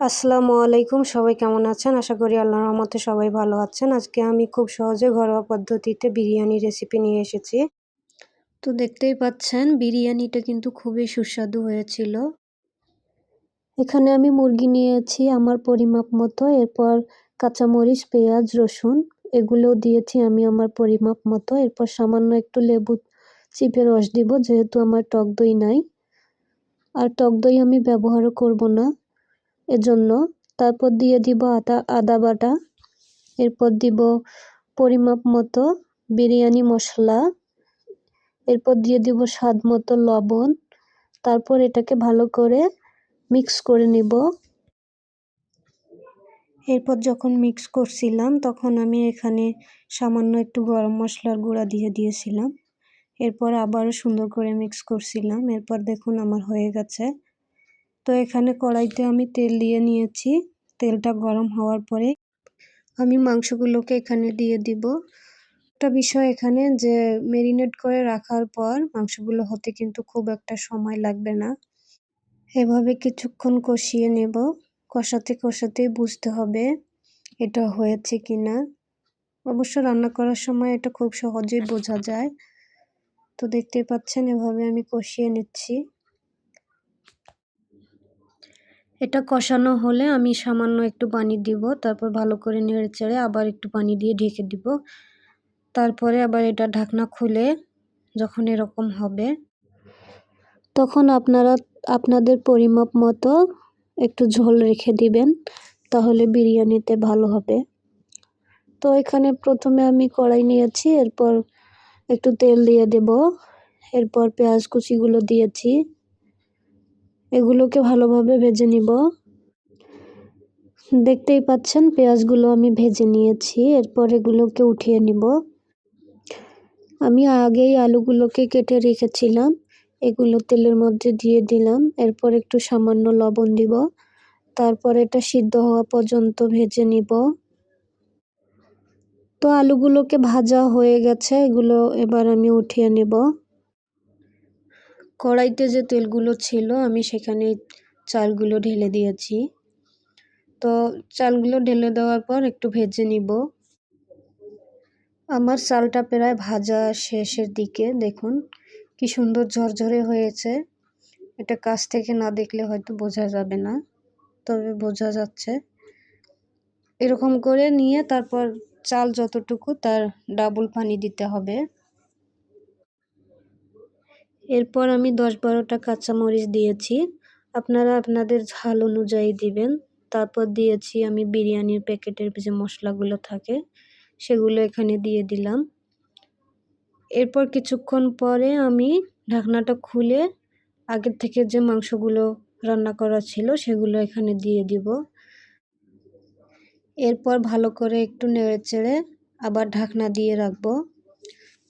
আসসালামু আলাইকুম, সবাই কেমন আছেন? আশা করি আল্লাহর রহমতে সবাই ভালো আছেন। আজকে আমি খুব সহজে ঘরোয়া পদ্ধতিতে বিরিয়ানি রেসিপি নিয়ে এসেছি। তো দেখতেই পাচ্ছেন, বিরিয়ানিটা কিন্তু খুবই সুস্বাদু হয়েছিল। এখানে আমি মুরগি নিয়েছি আমার পরিমাপ মতো, এরপর কাঁচামরিচ, পেঁয়াজ, রসুন এগুলো দিয়েছি আমি আমার পরিমাপ মতো। এরপর সামান্য একটু লেবু চিপে রস দিব, যেহেতু আমার টক দই নাই। আর টক দই আমি ব্যবহারও করব না। এজন্য তারপর দিয়ে দিব আদা আদা বাটা। এরপর দিব পরিমাপ মতো বিরিয়ানি মশলা। এরপর দিয়ে দিব স্বাদ মতো লবণ। তারপর এটাকে ভালো করে মিক্স করে নিব। এরপর যখন মিক্স করছিলাম, তখন আমি এখানে সামান্য একটু গরম মশলার গুঁড়া দিয়ে দিয়েছিলাম। এরপর আবারও সুন্দর করে মিক্স করছিলাম। এরপর দেখুন আমার হয়ে গেছে। তো এখানে কড়াইতে আমি তেল দিয়ে নিয়েছি। তেলটা গরম হওয়ার পরে আমি মাংসগুলোকে এখানে দিয়ে দিব। একটা বিষয় এখানে যে মেরিনেট করে রাখার পর মাংসগুলো হতে কিন্তু খুব একটা সময় লাগবে না। এভাবে কিছুক্ষণ কষিয়ে নেব। কষাতে কষাতেই বুঝতে হবে এটা হয়েছে কি না অবশ্য রান্না করার সময় এটা খুব সহজেই বোঝা যায়। তো দেখতে পাচ্ছেন এভাবে আমি কষিয়ে নিচ্ছি। এটা কষানো হলে আমি সামান্য একটু পানি দিব, তারপর ভালো করে নেড়ে চেড়ে আবার একটু পানি দিয়ে ঢেকে দিব। তারপরে আবার এটা ঢাকনা খুলে যখন এরকম হবে, তখন আপনারা, আপনাদের পরিমাপ মতো একটু ঝোল রেখে দিবেন, তাহলে বিরিয়ানিতে ভালো হবে। তো এখানে প্রথমে আমি কড়াই নিয়েছি, এরপর একটু তেল দিয়ে দেব, এরপর পেঁয়াজ কুচিগুলো দিয়েছি। এগুলোকে ভালোভাবে ভেজে নিব। দেখতেই পাচ্ছেন, পেঁয়াজগুলো আমি ভেজে নিয়েছি, এরপর এগুলোকে উঠিয়ে নিব। আমি আগেই আলুগুলোকে কেটে রেখেছিলাম, এগুলো তেলের মধ্যে দিয়ে দিলাম, এরপর একটু সামান্য লবণ দিব, তারপর এটা সিদ্ধ হওয়া পর্যন্ত ভেজে নিব। তো আলুগুলোকে ভাজা হয়ে গেছে, এগুলো এবার আমি উঠিয়ে নেব। কড়াইতে যে তেলগুলো ছিল, আমি সেখানে চালগুলো ঢেলে দিয়েছি। তো চালগুলো ঢেলে দেওয়ার পর একটু ভেজে নিব। আমার চালটা প্রায় ভাজা শেষের দিকে, দেখুন কি সুন্দর ঝরঝরে হয়েছে। এটা কাছ থেকে না দেখলে হয়তো বোঝা যাবে না, তবে বোঝা যাচ্ছে। এরকম করে নিয়ে তারপর চাল যতটুকু তার ডাবল পানি দিতে হবে। এরপর আমি দশ বারোটা কাঁচামরিচ দিয়েছি। আপনারা আপনাদের ঝাল অনুযায়ী দিবেন। তারপর দিয়েছি আমি বিরিয়ানির প্যাকেটের যে মশলাগুলো থাকে, সেগুলো এখানে দিয়ে দিলাম। এরপর কিছুক্ষণ পরে আমি ঢাকনাটা খুলে আগের থেকে যে মাংসগুলো রান্না করা ছিল, সেগুলো এখানে দিয়ে দিব। এরপর ভালো করে একটু নেড়ে চেড়ে আবার ঢাকনা দিয়ে রাখব।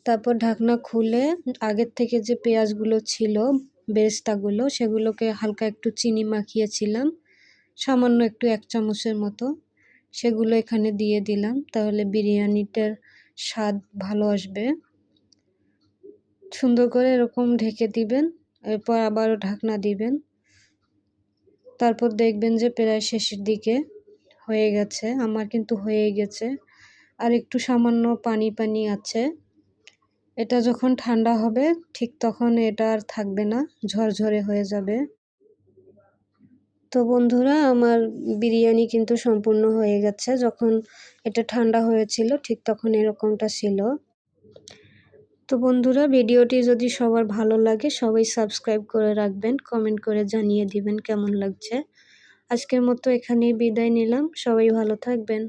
তারপর ঢাকনা খুলে আগের থেকে যে পেঁয়াজগুলো ছিল, বেরেস্তাগুলো, সেগুলোকে হালকা একটু চিনি মাখিয়েছিলাম, সামান্য একটু এক চামচের মতো। সেগুলো এখানে দিয়ে দিলাম, তাহলে বিরিয়ানিটার স্বাদ ভালো আসবে। সুন্দর করে এরকম ঢেকে দিবেন, এরপর আবারও ঢাকনা দিবেন। তারপর দেখবেন যে প্রায় শেষের দিকে হয়ে গেছে, আমার কিন্তু হয়ে গেছে। আর একটু সামান্য পানি পানি আছে। এটা যখন ঠান্ডা হবে, ঠিক তখন এটা আর থাকবে না, ঝরঝরে হয়ে যাবে। তো বন্ধুরা, আমার বিরিয়ানি কিন্তু সম্পূর্ণ হয়ে গেছে। যখন এটা ঠান্ডা হয়েছিল, ঠিক তখন এরকমটা ছিল। তো বন্ধুরা, ভিডিওটি যদি সবার ভালো লাগে, সবাই সাবস্ক্রাইব করে রাখবেন, কমেন্ট করে জানিয়ে দিবেন কেমন লাগছে। আজকের মতো এখানেই বিদায় নিলাম। সবাই ভালো থাকবেন।